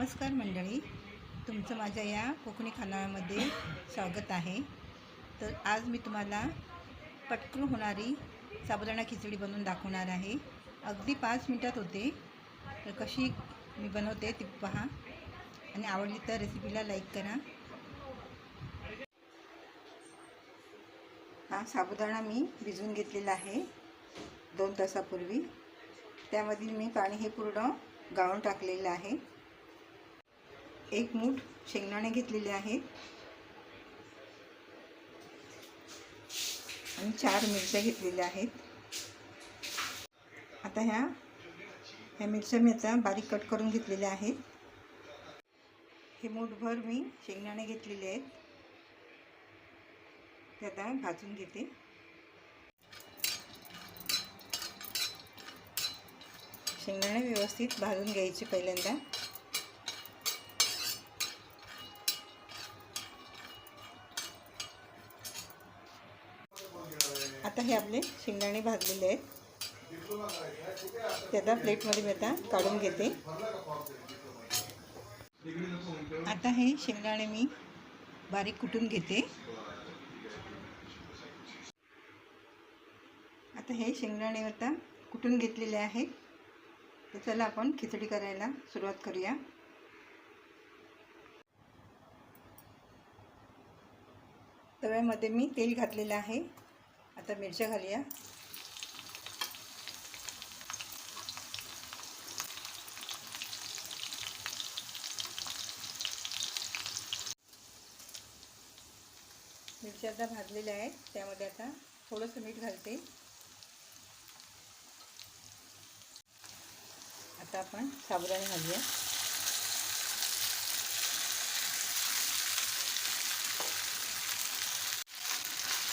नमस्कार मंडळी तुमचं माझ्या या कोकणी खानामध्ये स्वागत आहे. तर आज मी तुम्हाला पटकन होणारी साबुदाणा खिचडी बनवून दाखवणार आहे. अगदी पाच मिनटात होते. तर कशी मी बनवते ती पहा. आणि आवडली तर रेसिपीला लाईक करा. हा साबुदाणा मी भिजवून घेतलेला आहे दोन तासापूर्वी. त्यामधील मी पाणी हे पूर्ण गाळून टाकलेलं आहे. एक मूठ शेंगदाणे घेतलेले आहेत. आणि चार मिरच्या घेतलेल्या आहेत. आता ह्या ह्या मिरच्या मी आता बारीक कट करून घेतलेल्या आहेत. हे मूठभर मी शेंगदाणे घेतलेले आहेत. ते आता भाजून घेते. शेंगदाणे व्यवस्थित भाजून घ्यायचे पहिल्यांदा. आता हे आपले शेंगदाणे भाजलेले आहेत. ते आता प्लेटमध्ये मी आता काढून घेते. आता हे शेंगदाणे मी बारीक कुटून घेते. आता हे शेंगदाणे आता कुटून घेतलेले आहेत. तर चला आपण खिचडी करायला सुरुवात करूया. तव्यामध्ये मी तेल घातलेलं आहे. आता मिरच्या घालूया. मिरच्या आता भाजलेल्या आहेत त्यामध्ये आता थोडंसं मीठ घालते. आता आपण साबुदाणे घालूया.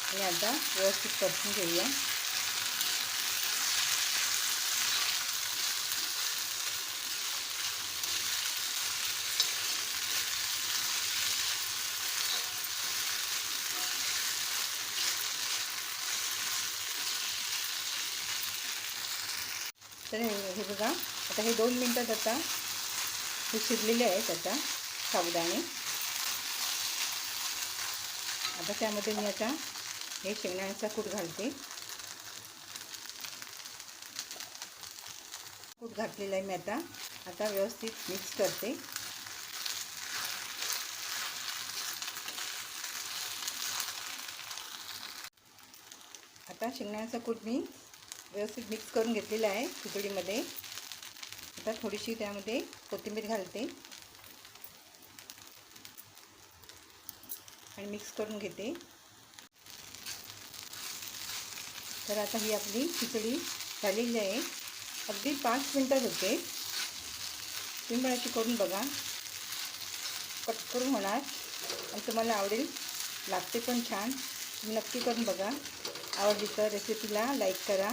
हे आता व्यवस्थित परतून घेऊया. तर हे हे बघा आता हे दोन मिनटात आता हे शिजलेले आहेत आता साबुदाणे. आता त्यामध्ये मी आता हे शेंगदाण्याचा कूट घालते. कूट घातलेला आहे मी आता. आता व्यवस्थित मिक्स करते. आता शेंगदाण्याचा कूट मी व्यवस्थित मिक्स करून घेतलेला आहे खिचडीमध्ये. आता थोडीशी त्यामध्ये कोथिंबीर घालते. आणि मिक्स करून घेते. तर आता ही आपली खिचडी झालेली आहे. अगदी पाच मिनटात होते. तुम्ही अशी करून बघा. पटकरून होणार. आणि तुम्हाला आवडेल लागते पण छान. तुम्ही नक्की करून बघा. आवडली तर रेसिपीला लाईक करा.